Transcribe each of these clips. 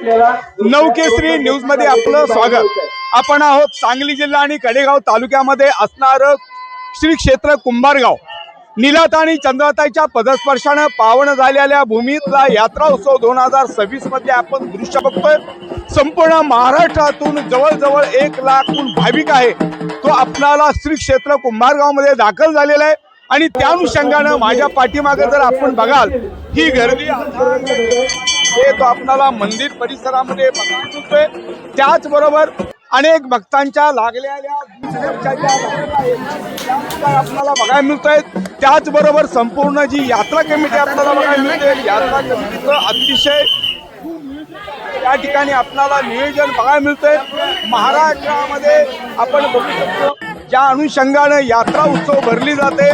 नवकेसरी न्यूजमध्ये आपलं स्वागत. आपण आहोत सांगली जिल्हा आणि कडेगाव तालुक्यामध्ये असणार श्री क्षेत्र कुंभारगाव. निलात आणि चंद्राताईच्या पदस्पर्शानं पावन झालेल्या भूमीतला यात्रा उत्सव दोन हजार सव्वीसमध्ये आपण दृश्य बघतोय. संपूर्ण महाराष्ट्रातून जवळजवळ एक लाखहून भाविक आहे. तो आपणाला श्री क्षेत्र कुंभारगावमध्ये दाखल झालेला आहे. आणि त्या अनुषंगानं माझ्या पाठीमागे जर आपण बघाल ही गर्दी आता हे तो आपणाला मंदिर परिसरामध्ये बघायला मिळतोय. त्याचबरोबर अनेक भक्तांच्या लागलेल्या आहेत, त्या आपल्याला बघायला मिळतोय. त्याचबरोबर संपूर्ण जी यात्रा कमिटी आपल्याला बघायला मिळते. यात्रा कमिटीचं अतिशय या ठिकाणी आपल्याला नियोजन बघायला मिळतंय. महाराष्ट्रामध्ये आपण बघू शकतो ज्या अनुषंगानं यात्रा उत्सव भरली जाते.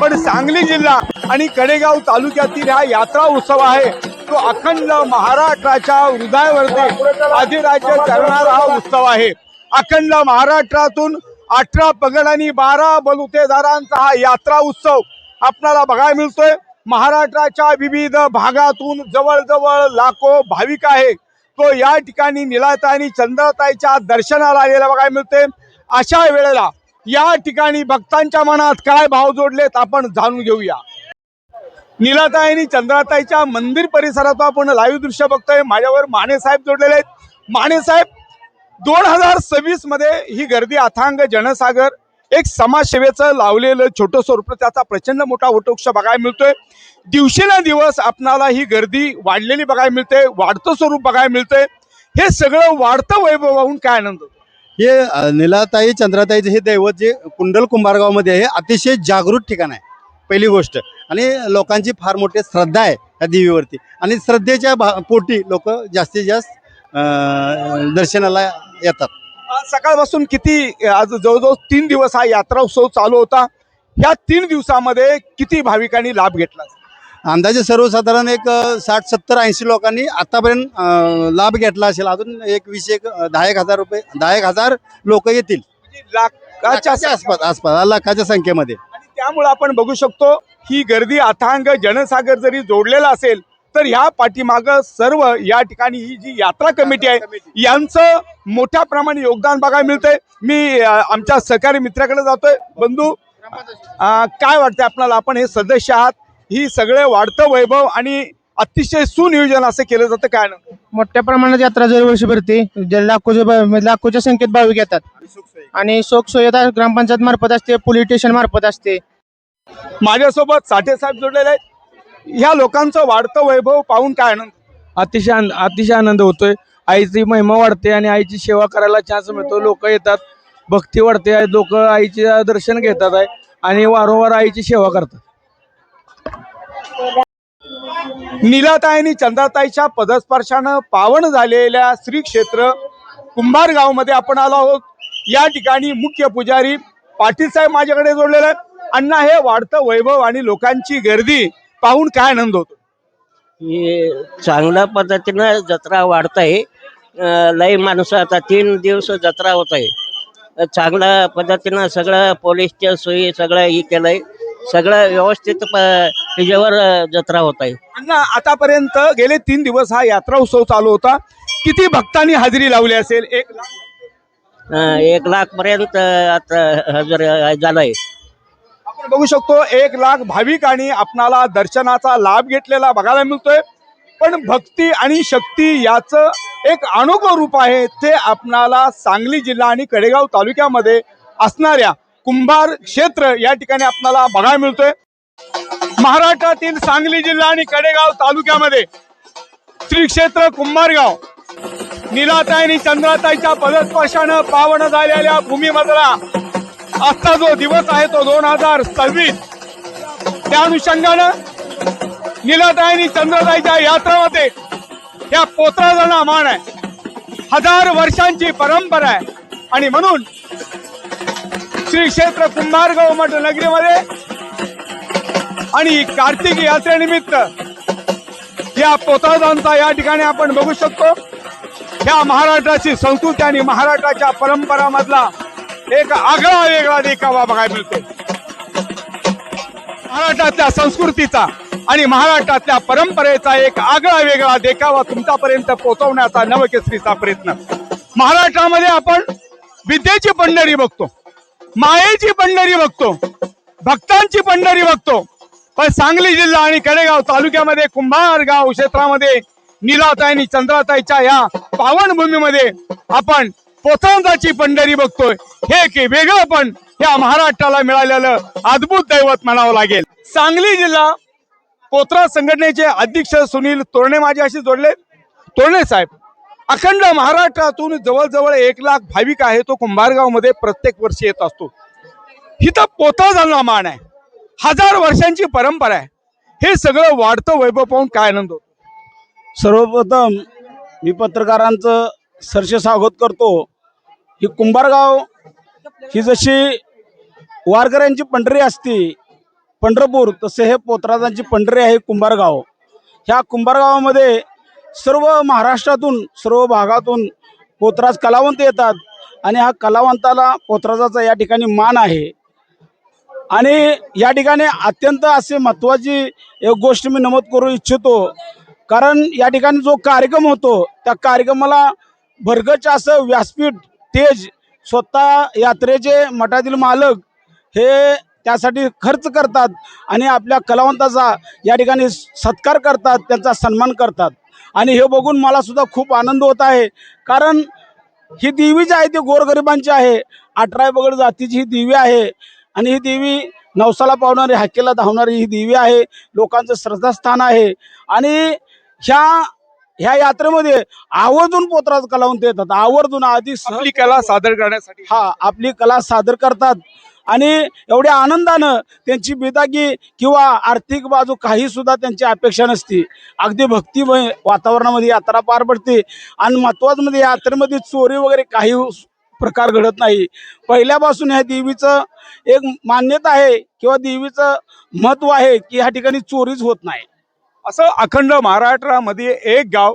पण सांगली जिल्हा आणि कडेगाव तालुक्यातील हा यात्रा उत्सव आहे. तो अखंड महाराष्ट्राच्या हृदयावरती अधिराज्य करणारा हा उत्सव आहे. अखंड महाराष्ट्रातून अठरा पगड आणि बारा बलुतेदारांचा हा यात्रा उत्सव आपल्याला बघायला मिळतोय. महाराष्ट्राच्या विविध भागातून जवळजवळ लाखो भाविक आहे. तो या ठिकाणी निलाता आणि चंद्रताईच्या दर्शनाला आलेला बघायला मिळते अशा वेळेला या ठिकाणी भक्तांच्या मनात काय भाव जोडलेत आपण जाणून घेऊया. निलाताई आणि चंद्राताईच्या मंदिर परिसरात आपण लाईव्ह दृश्य बघतोय. माझ्यावर माने साहेब जोडलेले आहेत. माने साहेब दोन हजार सव्वीसमध्ये ही गर्दी अथांग जनसागर एक समाजसेवेचं लावलेलं छोटं स्वरूप त्याचा प्रचंड मोठा वटवृक्ष बघायला मिळतोय. दिवसेंदिवस आपणाला ही गर्दी वाढलेली बघायला मिळते वाढतं स्वरूप बघायला मिळतंय. हे सगळं वाढतं वैभव पाहून काय आनंद होतो? हे निलाताई चंद्राताईचं हे दैवत जे कुंडल कुंभारगावमध्ये आहे अतिशय जागृत ठिकाण आहे. पहिली गोष्ट. आणि लोकांची फार मोठी श्रद्धा आहे या देवीवरती. आणि श्रद्धेच्या भा पोटी लोक जास्तीत जास्त दर्शनाला येतात. सकाळपासून किती आज जवळजवळ तीन दिवस हा यात्रा उत्सव चालू होता. या तीन दिवसामध्ये किती भाविकांनी लाभ घेतला? अंदाजे सर्वसाधारण एक साठ सत्तर ऐंशी लोकांनी आतापर्यंत लाभ घेतला असेल. अजून एक वीस एक दहा एक हजार रुपये दहा एक हजार लोक येतील. म्हणजे लाखाच्या आसपास आसपास लाखाच्या संख्येमध्ये. त्यामुळे आपण बघू शकतो ही गर्दी अथांग जनसागर जरी जोडलेला असेल तर ह्या पाठीमाग सर्व या ठिकाणी ही जी यात्रा कमिटी आहे यांचं मोठ्या प्रमाणे योगदान बघायला मिळतंय. मी आमच्या सहकारी मित्राकडे जातोय. बंधू काय वाटतंय आपल्याला? आपण हे सदस्य आहात. ही सगळे वाढतं वैभव आणि अतिशय सुनियोजन असं केलं जातं काय ना मोठ्या प्रमाणात यात्रा दरवर्षी भरते लाखोच्या भा- लाखोच्या संख्येत भाविक येतात. आणि शोक सोयता ग्रामपंचायत मार्फत असते पोलीस स्टेशन मार्फत असते. माझ्यासोबत साठे साहेब जोडलेले आहेत. ह्या लोकांचं वाढतं वैभव पाहून काय आनंद? अतिशय आन- अतिशय आनंद होतोय. आईची महिमा वाढते आणि आईची सेवा करायला चान्स मिळतो. लोक येतात भक्ती वाढते लोक आईचे दर्शन घेतात आहे आणि वारंवार आईची सेवा करतात. नीलाताई आणि चंद्राताईच्या पदस्पर्शानं पावन झालेल्या श्री क्षेत्र कुंभार गावमध्ये आपण आलो आहोत. या ठिकाणी मुख्य पुजारी पाटील साहेब माझ्याकडे जोडलेले आहेत. अण्णा हे वाढतं वैभव आणि लोकांची गर्दी पाहून काय आनंद होतो? चांगल्या पद्धतीनं जत्रा वाढत आहे लई माणसं आता तीन दिवस जत्रा होत आहे चांगल्या पद्धतीनं सगळं पोलीसच्या सोयी सगळं हे केलंय. सगळं व्यवस्थित ह्याच्यावर अं, जत्रा होत आहे अण्णा आतापर्यंत गेले तीन दिवस हा यात्रा उत्सव चालू होता. किती भक्तांनी हजेरी लावली असेल? एक लाख? एक लाख पर्यंत आता हजर झालंय. बघू शकतो एक लाख भाविकांनी आपणाला दर्शनाचा लाभ घेतलेला बघायला मिळतोय. पण भक्ती आणि शक्ती याचं एक अनोखं रूप आहे ते आपणाला सांगली जिल्हा आणि कडेगाव तालुक्यामध्ये असणाऱ्या कुंभार क्षेत्र या ठिकाणी आपणाला बघायला मिळतोय. महाराष्ट्रातील सांगली जिल्हा आणि कडेगाव तालुक्यामध्ये श्री क्षेत्र कुंभारगाव निलाताई आणि चंद्राताईच्या पदस्पर्शानं पावन झालेल्या भूमीमधला आजचा जो दिवस आहे तो दोन हजार सव्वीस. त्या अनुषंगानं निलाताई आणि चंद्रताईच्या यात्रामध्ये या पोत्राचा मान आहे. हजार वर्षांची परंपरा आहे. आणि म्हणून श्री क्षेत्र कुंभारगाव मठ नगरीमध्ये आणि कार्तिक यात्रेनिमित्त या पोत्राजांचा या ठिकाणी आपण बघू शकतो. ह्या महाराष्ट्राची संस्कृती आणि महाराष्ट्राच्या परंपरामधला एक आगळा वेगळा देखावा बघायला मिळतो महाराष्ट्रातल्या संस्कृतीचा आणि महाराष्ट्रातल्या परंपरेचा एक आगळा वेगळा देखावा तुमच्यापर्यंत पोहोचवण्याचा नवकेसरीचा प्रयत्न. महाराष्ट्रामध्ये आपण विद्येची पंढरी बघतो मायेची पंढरी बघतो भक्तांची पंढरी बघतो. पण सांगली जिल्हा आणि कडेगाव तालुक्यामध्ये कुंभारगाव क्षेत्रामध्ये निलाताई आणि चंद्राताईच्या या पावनभूमीमध्ये आपण पोथांदाची पंढरी बघतोय. हे एक वेगळं पण या महाराष्ट्राला मिळालेलं अद्भुत दैवत म्हणावं लागेल. सांगली जिल्हा पोत्रा संघटनेचे अध्यक्ष सुनील तोरणे माझ्याशी जोडले. तोरणे साहेब अखंड महाराष्ट्रातून जवळजवळ एक लाख भाविक आहे तो कुंभारगावमध्ये प्रत्येक वर्षी येत असतो. हिथं पोथा झाला मान आहे. हजार वर्षांची परंपरा आहे. हे सगळं वाढतं वैभव पाहून काय आनंद होतो? सर्वप्रथम मी पत्रकारांचं सरसे स्वागत करतो. ही कुंभारगाव ही जशी वारकऱ्यांची पंढरी असते पंढरपूर तसे हे पोतराजांची पंढरी आहे कुंभारगाव. ह्या कुंभारगावामध्ये सर्व महाराष्ट्रातून सर्व भागातून पोतराज कलावंत येतात आणि हा कलावंताला पोतराजाचा या ठिकाणी मान आहे. आणि या ठिकाणी अत्यंत असे महत्त्वाची एक गोष्ट मी नमूद करू इच्छितो कारण या ठिकाणी जो कार्यक्रम होतो त्या कार्यक्रमाला भरगच असं व्यासपीठ तेज स्वतः यात्रेचे मठातील मालक हे त्यासाठी खर्च करतात आणि आपल्या कलावंताचा या ठिकाणी सत्कार करतात त्यांचा सन्मान करतात. आणि हे बघून मला सुद्धा खूप आनंद होत आहे. कारण ही देवी जी आहे ती गोरगरिबांची आहे. अठरा बगड जातीची ही देवी आहे. आणि ही देवी नवसाला पावणारी हाकेला धावणारी ही देवी आहे. लोकांचं श्रद्धास्थान आहे. आणि ह्या ह्या यात्रेमध्ये आवर्जून पोतराज कलावंत येतात. आवर्जून आधी आपली कला सादर करण्यासाठी. हा आपली कला सादर करतात. आणि एवढ्या आनंदानं त्यांची बेदागी किंवा आर्थिक बाजू काही सुद्धा त्यांची अपेक्षा नसती. अगदी भक्तिमय वातावरणामध्ये यात्रा पार पडते. आणि महत्वाचं म्हणजे यात्रेमध्ये चोरी वगैरे काही प्रकार घडत नाही. पहिल्यापासून ह्या देवीचं एक मान्यता आहे किंवा देवीचं महत्त्व आहे की ह्या ठिकाणी चोरीच होत नाही. असं अखंड महाराष्ट्रामध्ये एक गाव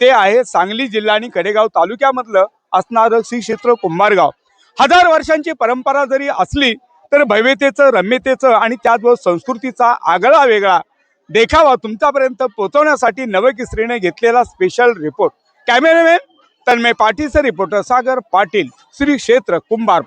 ते आहे सांगली जिल्हा आणि कडेगाव तालुक्यामधलं असणारं श्री क्षेत्र कुंभारगाव. हजार वर्षांची परंपरा जरी असली तर भव्यतेचं रम्यतेचं आणि त्याचबरोबर संस्कृतीचा आगळा वेगळा देखावा तुमच्यापर्यंत पोहोचवण्यासाठी नवकिसरीने घेतलेला स्पेशल रिपोर्ट कॅमेरामॅन तन्मय पाटीलचे रिपोर्टर सागर पाटील श्री क्षेत्र कुंभार.